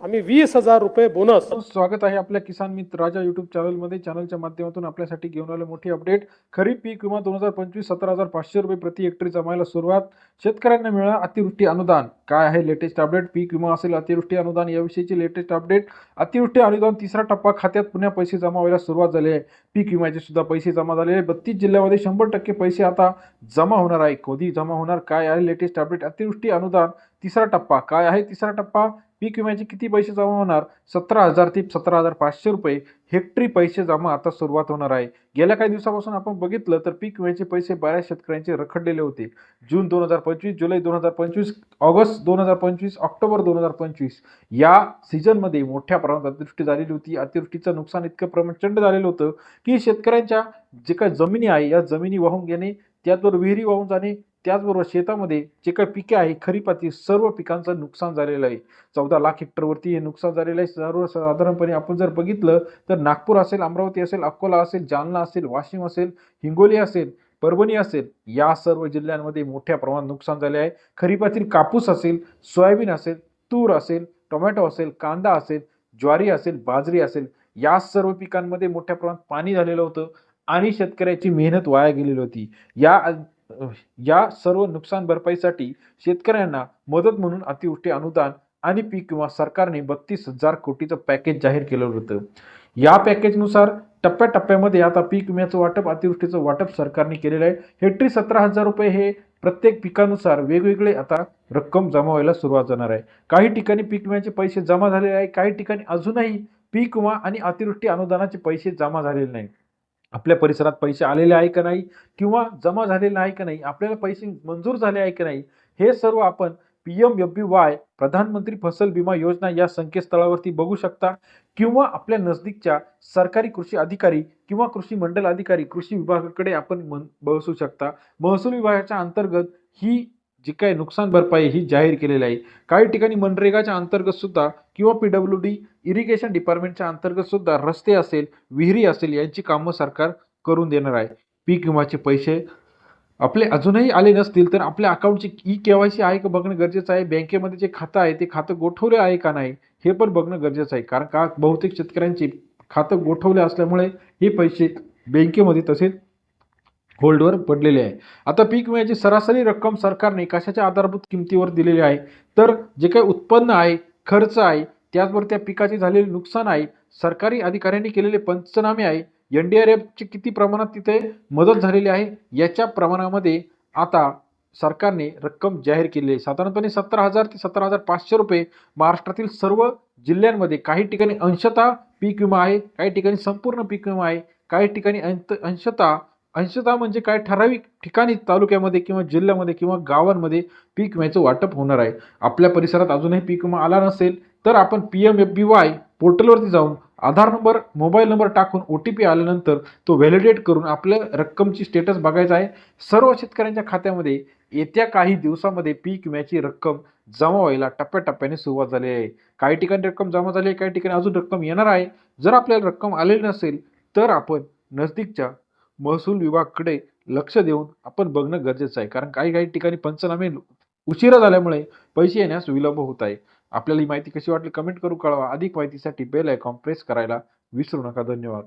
आम्ही वीस हजार रुपये बोनस स्वागत आहे आपल्या किसान मित्र राजा युट्यूब चॅनलमध्ये चॅनलच्या माध्यमातून आपल्यासाठी घेऊन आले मोठी अपडेट खरीप पीक विमा दोन हजार पंचवीस सतरा हजार पाचशे रुपये प्रति हेक्टरी जमायला सुरुवात. शेतकऱ्यांना मिळणार अतिवृष्टी अनुदान. काय आहे लेटेस्ट अपडेट पीक विमा असेल अतिवृष्टी अनुदान याविषयीची लेटेस्ट अपडेट अतिवृष्टी अनुदान तिसरा टप्पा खात्यात पुन्हा पैसे जमा व्हायला सुरुवात झाली आहे. पीक विम्याचे सुद्धा पैसे जमा झाले आहे. बत्तीस जिल्ह्यामध्ये शंभर टक्के पैसे आता जमा होणार आहे. कधी जमा होणार? काय आहे लेटेस्ट अपडेट अतिवृष्टी अनुदान. तिसरा टप्पा काय आहे? तिसरा टप्पा पीक विम्याचे किती पैसे जमा होणार? सतरा हजार ते सतरा हजार पाचशे रुपये हेक्टरी पैसे जमा आता सुरुवात होणार आहे. गेल्या काही दिवसापासून आपण बघितलं तर पीक विम्याचे पैसे बऱ्याच शेतकऱ्यांचे रखडलेले होते. जून दोन हजार पंचवीस जुलै दोन हजार पंचवीस ऑगस्ट दोन हजार पंचवीस ऑक्टोबर दोन हजार पंचवीस या सीझनमध्ये मोठ्या प्रमाणात अतिवृष्टी झालेली होती. अतिवृष्टीचं नुकसान इतकं प्रचंड झालेलं होतं की शेतकऱ्यांच्या जे काही जमिनी आहे या जमिनी वाहून घेणे त्याचबरोबर विहिरी वाहून जाणे त्याचबरोबर शेतामध्ये जे काही पिके आहे खरीपातील सर्व पिकांचं नुकसान झालेलं आहे. चौदा लाख हेक्टरवरती हे नुकसान झालेलं आहे. सर्वसाधारणपणे आपण जर बघितलं तर नागपूर असेल अमरावती असेल अकोला असेल जालना असेल वाशिम असेल हिंगोली असेल परभणी असेल या सर्व जिल्ह्यांमध्ये मोठ्या प्रमाणात नुकसान झाले आहे. खरीपातील कापूस असेल सोयाबीन असेल तूर असेल टोमॅटो असेल कांदा असेल ज्वारी असेल बाजरी असेल या सर्व पिकांमध्ये मोठ्या प्रमाणात पाणी झालेलं होतं आणि शेतकऱ्याची मेहनत वाया गेलेली होती. या या सर्व नुकसान भरपाईसाठी शेतकऱ्यांना मदत म्हणून अतिवृष्टी अनुदान आणि पीक विमा सरकारने बत्तीस हजार कोटीचं पॅकेज जाहीर केलं होतं. या पॅकेजनुसार टप्प्याटप्प्यामध्ये आता पीक विम्याचं वाटप अतिवृष्टीचं वाटप सरकारने केलेलं आहे. हेक्टरी सतरा हजार रुपये हे प्रत्येक पिकानुसार वेगवेगळे आता रक्कम जमा व्हायला सुरुवात जाणार आहे. काही ठिकाणी पीक विम्याचे पैसे जमा झालेले आहे काही ठिकाणी अजूनही पीक विमा आणि अतिवृष्टी अनुदानाचे पैसे जमा झालेले नाही. आपल्या परिसरात पैसे आलेले आहे का नाही किंवा जमा झालेले आहे का नाही आपल्याला पैसे मंजूर झाले आहे का नाही हे सर्व आपण P M F B Y प्रधानमंत्री फसल विमा योजना या संकेतस्थळावरती बघू शकता. किंवा आपल्या नजदीकच्या सरकारी कृषी अधिकारी किंवा कृषी मंडल अधिकारी कृषी विभागाकडे आपण मन बसू शकता. महसूल विभागाच्या अंतर्गत ही जी काय नुकसान भरपाई ही जाहीर केलेली आहे. काही ठिकाणी मनरेगाच्या अंतर्गत सुद्धा किंवा पी डब्ल्यू डी इरिगेशन डिपार्टमेंटच्या अंतर्गत सुद्धा रस्ते असेल विहिरी असेल यांची कामं सरकार करून देणार आहे. पीक विमाचे पैसे आपले अजूनही आले नसतील तर आपल्या अकाउंटची ई के वाय सी आहे का बघणं गरजेचं आहे? बँकेमध्ये जे खातं आहे ते खातं गोठवले आहे का नाही? हे पण बघणं गरजेचं आहे. कारण का? बहुतेक शेतकऱ्यांची खातं गोठवले असल्यामुळे हे पैसे बँकेमध्ये तसेच होल्डवर पडलेले आहे. आता पीक विम्याची सरासरी रक्कम सरकारने कशाच्या आधारभूत किमतीवर दिलेली आहे? तर जे काही उत्पन्न आहे खर्च आहे त्याचबरोबर त्या पिकाचे झालेले नुकसान आहे सरकारी अधिकाऱ्यांनी केलेले पंचनामे आहे एन डी आर एफची किती प्रमाणात तिथे मदत झालेली आहे याच्या प्रमाणामध्ये आता सरकारने रक्कम जाहीर केली आहे. साधारणपणे सतरा हजार ते सतरा हजार पाचशे रुपये महाराष्ट्रातील सर्व जिल्ह्यांमध्ये काही ठिकाणी अंशतः पीक विमा आहे काही ठिकाणी संपूर्ण पीक विमा आहे काही ठिकाणी अंत अंशतः अंशतः म्हणजे काय? ठराविक ठिकाणी तालुक्यामध्ये किंवा जिल्ह्यामध्ये किंवा गावांमध्ये पीक विम्याचं वाटप होणार आहे. आपल्या परिसरात अजूनही पीक विमा आला नसेल तर आपण P M F B Y पोर्टलवरती जाऊन आधार नंबर मोबाईल नंबर टाकून ओ टी पी आल्यानंतर तो व्हॅलिडेट करून आपल्या रक्कमची स्टेटस बघायचा आहे. सर्व शेतकऱ्यांच्या खात्यामध्ये येत्या काही दिवसामध्ये पीक विम्याची रक्कम जमा व्हायला टप्प्याटप्प्याने सुरुवात झाली आहे. काही ठिकाणी रक्कम जमा झाली आहे काही ठिकाणी अजून रक्कम येणार आहे. जर आपल्याला रक्कम आलेली नसेल तर आपण नजदीकच्या महसूल विभागाकडे लक्ष देऊन आपण बघणं गरजेचं आहे. कारण काही काही ठिकाणी पंचनामे उशिरा झाल्यामुळे पैसे येण्यास विलंब होत आहे. आपल्याला ही माहिती कशी वाटली? कमेंट करू कळवा. अधिक माहितीसाठी बेल आयकॉन प्रेस करायला विसरू नका. धन्यवाद.